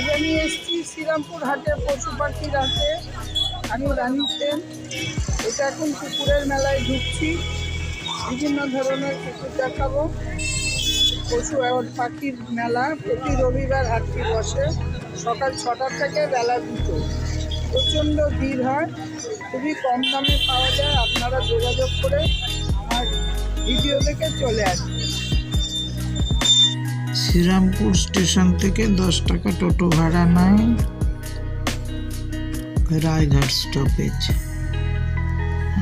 শ্রীরামপুর হাটে, পশু পাখির আছে আমি রানী সেন। এটা এখন কুকুরের মেলায় ঢুকছি। বিভিন্ন ধরনের কুকুর দেখাবো। পশু পাখির মেলা প্রতি রবিবার হাটটি বসে। সকাল ছটা থেকে বেলা দুটো। প্রচণ্ড ভিড় হয়। খুবই কম দামে পাওয়া যায়। আপনারা যোগাযোগ করে আমার ভিডিও দেখে চলে আসবেন। শ্রীরামপুর স্টেশন থেকে দশ টাকা টোটো ভাড়া নেয় রায়ঘাট স্টপেজ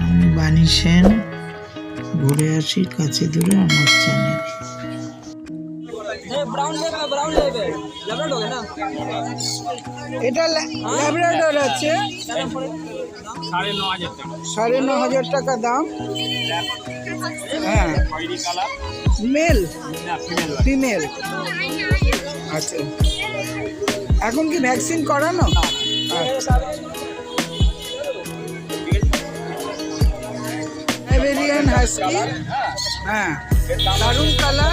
আমি বাণী সেন ঘুরে আসি কাছে দূরে আমার চ্যানেল এটা ল্যাবরেটর আছে। সাড়ে ন হাজার টাকা। দাম। হ্যাঁ। মেল? ফিমেল আচ্ছা। এখন কি ভ্যাকসিন করানো? আচ্ছা। সাইবেরিয়ান হাস্কি হ্যাঁ। দারুণ কালার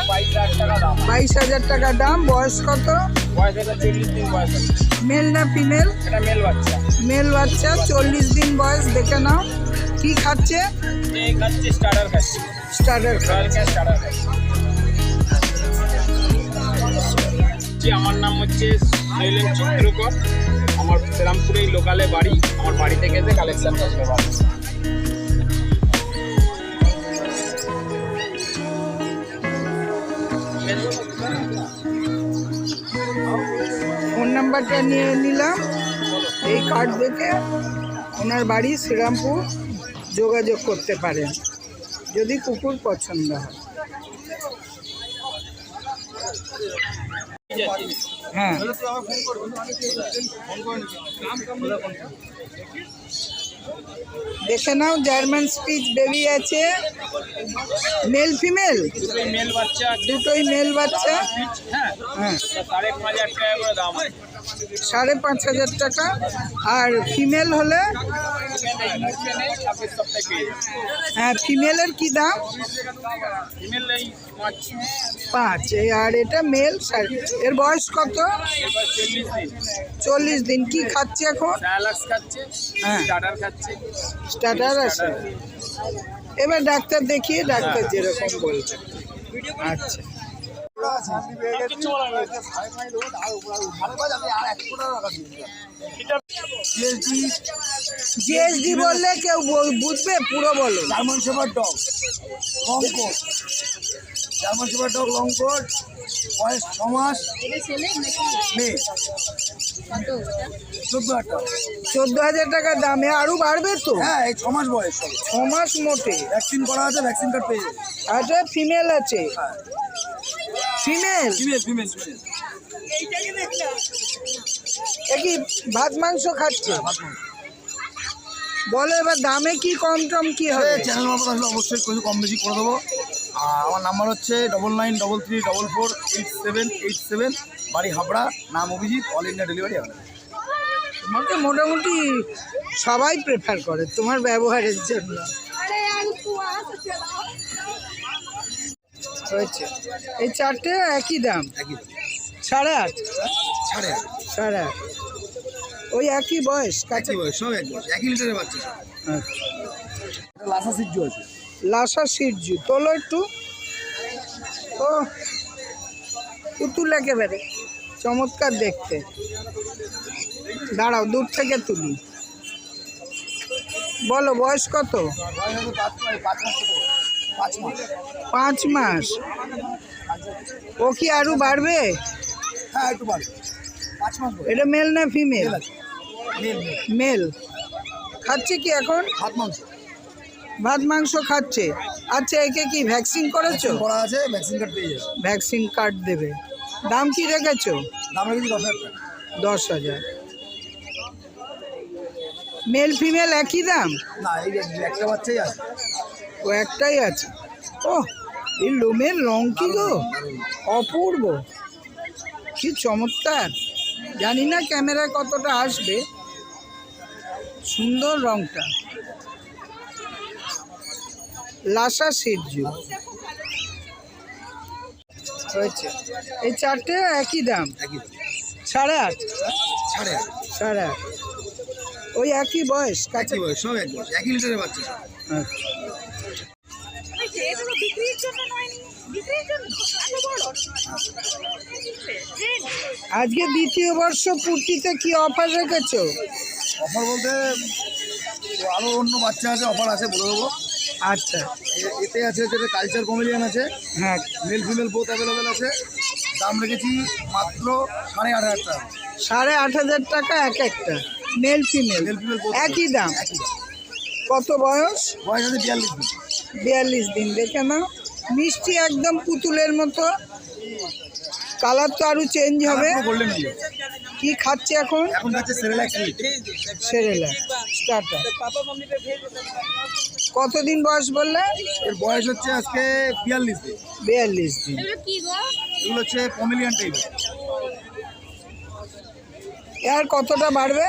বাইশ হাজার টাকা দাম। বয়স কত? মেল না ফিমেল এটা মেল বাচ্চা। মেল বাচ্চা চল্লিশ দিন বয়স দেখে নাও। কি খাচ্ছে? খাচ্ছে স্টার্টার খাচ্ছে। স্টার্টার স্টার্টার খাচ্ছে আমার নাম হচ্ছে শৈলেন চন্দ্রকর আমার শ্রীরামপুরেই লোকালে বাড়ি আমার বাড়ি থেকে এসে কালেকশন করতে পারি নাম্বারটা নিয়ে নিলাম। এই কার্ড দেখে ওনার বাড়ি শ্রীরামপুর যোগাযোগ করতে পারেন যদি কুকুর পছন্দ হয়। হ্যাঁ। দেখে নাও জার্মান স্পিচ বেবি আছে। মেল ফিমেল দুটোই মেল বাচ্চা? হ্যাঁ। হ্যাঁ। সাড়ে পাঁচ হাজার টাকা করে দাম আছে। সাড়ে পাঁচ হাজার টাকা। আর ফিমেল হলে হ্যাঁ ফিমেলের কি দাম? পাঁচ। আর এটা মেল এর বয়স কত? চল্লিশ দিন। কি খাচ্ছে এখন? হ্যাঁ। স্টার্টার আছে। এবার ডাক্তার দেখিয়ে ডাক্তার যেরকম বলবে। আচ্ছা। জিএসডি বললে কেউ বুঝবে পুরো বলো। German shepherd dog long coat German shepherd dog long coat বয়স ছ মাস। মেয়ে। চোদ্দ হাজার টাকা। টাকা দামে আরও বাড়বে তো? হ্যাঁ এই ছ মাস বয়স। সবে ছ মাস মোটে। ভ্যাকসিন করা আছে ভ্যাকসিন কার্ড পেয়ে আচ্ছা ফিমেল আছে। ফিমেল ফিমেল ফিমেল ফিমেল এ কি ভাত মাংস খাচ্ছে? বলো এবার দামে কি কম টম কি হবে? চ্যানেল মারফত আসলে অবশ্যই কিছু কম বেশি করে দেবো। আর আমার নাম্বার হচ্ছে double nine double three double four eight seven eight seven বাড়ি হাবড়া নাম অভিজিৎ অল ইন্ডিয়া ডেলিভারি হবে তোমাকে মোটামুটি সবাই প্রেফার করে তোমার ব্যবহারের জন্য। হয়েছে। এই চারটে একই দাম? একই সাড়ে আট? ছাড়ে সাড়ে আট। ওই একই বয়স? কাছে বয়স সব এক বয়স একই লিটারের বাচ্চা আচ্ছা। লাসা সিজ্জু আছে। লাসা সিরজু তোলো একটু। ও পুতুল একেবারে। চমৎকার দেখতে। দাঁড়াও দূর থেকে তুলি। বলো বয়স কত? পাঁচ মাস। ও কি আরও বাড়বে? হ্যাঁ একটু বাড়বে। এটা মেল না ফিমেল মেল খাচ্ছে কি এখন? মাংস। ভাত মাংস খাচ্ছে। আচ্ছা একে কি ভ্যাকসিন করেছ? করা আছে ভ্যাকসিন কার্ড পেয়ে যাবে। ভ্যাকসিন কার্ড দেবে। দাম কি রেখেছো? দাম রেখেছি দশ হাজার দশ হাজার। মেল ফিমেল একই দাম? না এই একটা বাচ্চাই আছে। ও একটাই আছে। ও এই লোমের রং কি গো? অপূর্ব। কি চমৎকার। জানি না ক্যামেরায় কতটা আসবে। সুন্দর রংটা। লাসা সিরজু হয়েছে। এই চারটে একই দাম। সাড়ে আট। সাড়ে আট। সাড়ে আট। ওই একই বয়স কাছে। একই বয়স সব এক বয়স একই লিটারের বাচ্চা এটা তো বিক্রির জন্য নয়নি বিক্রির জন্য? এত বড়? আজকে দ্বিতীয় বর্ষ পূর্তিতে কি অফার রেখেছো? অফার বলতে আরও অন্য বাচ্চা আছে অফার আছে বলে দেবো। আচ্ছা। এতে আছে যেটা কালচার কমেডিয়ান আছে হ্যাঁ। মেল ফিমেল বোথ অ্যাভেলেবেল আছে। দাম রেখেছি মাত্র সাড়ে আট হাজার টাকা। সাড়ে আট হাজার টাকা এক একটা। মেল ফিমেল একই দাম। কত বয়স? বয়স আছে বিয়াল্লিশ দিন। বিয়াল্লিশ দিন দেখে নাও। মিষ্টি একদম পুতুলের মতো। কালার তো আরও চেঞ্জ হবে। কি খাচ্ছে এখন? সেরেলা স্টার্টার কতদিন বয়স বললে? এর বয়স হচ্ছে আজকে বিয়াল্লিশ দিন। বিয়াল্লিশ দিন। এগুলো হচ্ছে পমিলিয়ান টাইপের আর কতটা বাড়বে?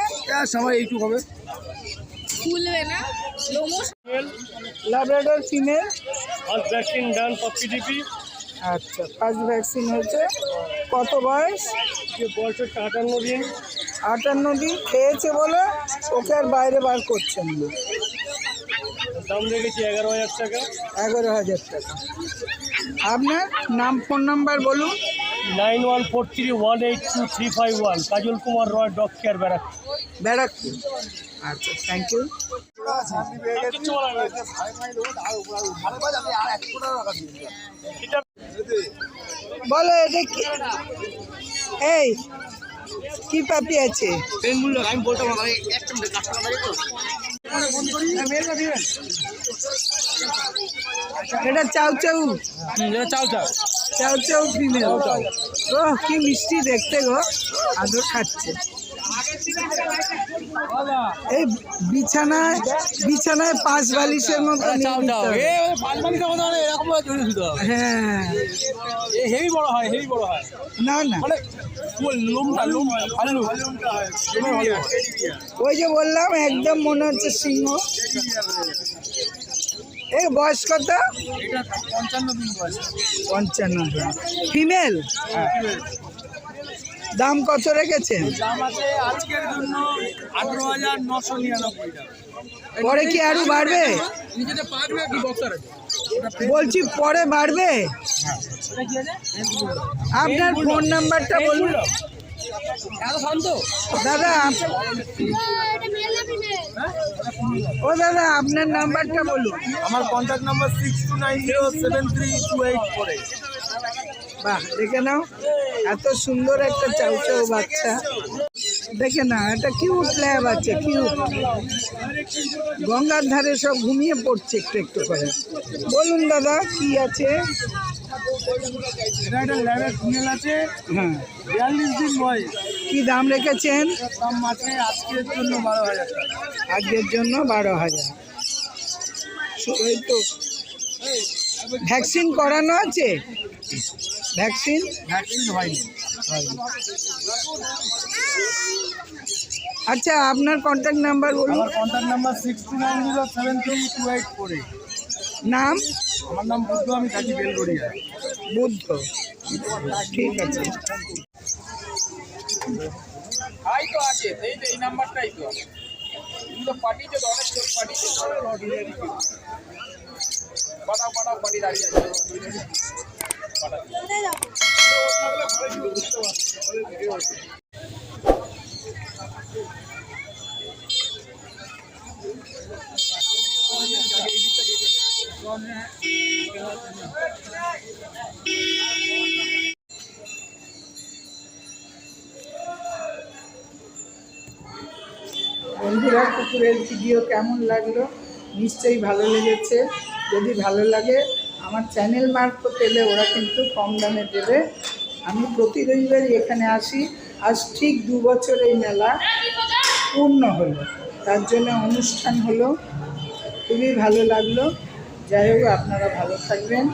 সবাই এইটুক হবে। খুলবে না। Labrador female first vaccine done for PDP আচ্ছা ফার্স্ট ভ্যাকসিন হয়েছে। কত বয়স? যে বয়স হচ্ছে আটান্ন দিন। আটান্ন দিন খেয়েছে বলে ওকে আর বাইরে বার করছেন না। দাম রেখেছি এগারো হাজার টাকা। এগারো হাজার টাকা। আপনার নাম ফোন নাম্বার বলুন। Nine one four three one eight two three five one Kajal Kumar Roy dog care Barrack Barrackpore. আচ্ছা থ্যাংক ইউ বলো এটা কি? এই কি পাপি আছে? এটা চাউ চাউ। চাউ চাউ। চাউ চাউ ফিমেল ও কি মিষ্টি দেখতে গো। আদর খাচ্ছে। এই বিছানায় বিছানায় পাঁচ বালিশের মতো নিয়ে চাও। নিতে চাও হবে। এ পাঁচমানি খাব না এরকম ভাবে চলে দিতে হবে। হ্যাঁ। হেভি বড় হয় হেভি বড় হয়। না না। মানে ওই যে বললাম একদম মনে হচ্ছে সিংহ। এই বয়স কত? পঞ্চান্ন পঞ্চান্ন দিন। ফিমেল। দাম কত রেখেছেন? দাম আছে আজকের জন্য আঠেরো হাজার নশো নিরানব্বই টাকা। পরে কি আরও বাড়বে? বলছি পরে বাড়বে? আপনার ফোন নাম্বারটা বলুন। দাদা আপ- ও দাদা আপনার নাম্বারটা বলুন। আমার contact number six two nine zero seven three two eight four eight বাহ দেখে নাও এত সুন্দর একটা চাউ চাউ বাচ্চা। দেখে না এটা কিউট ল্যাব আছে কিউট গঙ্গার ধারে সব ঘুমিয়ে পড়ছে একটু একটু করে। বলুন দাদা কি আছে? হ্যাঁ। কি দাম রেখেছেন? দাম আছে আজকের জন্য বারো হাজার টাকা। আজকের জন্য বারো হাজার। ওই তো ভ্যাকসিন করানো আছে? ভ্যাকসিন? আচ্ছা আপনার কন্ট্যাক্ট নাম্বার বলুন। আমার contact number six two nine zero seven three two eight four নাম? আমার নাম বুদ্ধ আমি থাকি বেলগড়িয়া। বুদ্ধ। ঠিক আছে। তাই তো আছে এই তো এই নাম্বারটাই তো তুমি তো পাঠিয়েছো অনেক পাঠিয়েছো। দাঁড়িয়ে আছে বন্ধুরা কুকুরের ভিডিও কেমন লাগল? নিশ্চয়ই ভালো লেগেছে। যদি ভালো লাগে, আমার চ্যানেল মারফত পেলে ওরা কিন্তু কম দামে দেবে। আমি প্রতি রবিবারই এখানে আসি। আজ ঠিক দু বছর এই মেলা পূর্ণ হলো। তার জন্য অনুষ্ঠান হলো। খুবই ভালো লাগল। যাই হোক, আপনারা ভালো থাকবেন।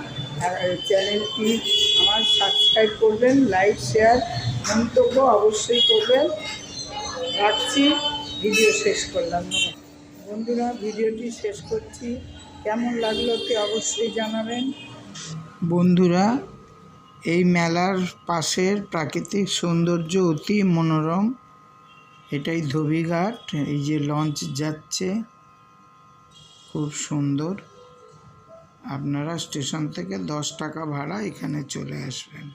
আর চ্যানেলটি আমার সাবস্ক্রাইব করবেন লাইক শেয়ার মন্তব্য অবশ্যই করবেন। রাখছি। ভিডিও শেষ করলাম। বন্ধুরা ভিডিওটি শেষ করছি। কেমন লাগল কি অবশ্যই জানাবেন। বন্ধুরা, এই মেলার পাশের প্রাকৃতিক সৌন্দর্য অতি মনোরম। এটাই ধোবিঘাট, এই যে লঞ্চ যাচ্ছে, খুব সুন্দর। আপনারা স্টেশন থেকে দশ টাকা ভাড়া এখানে চলে আসবেন।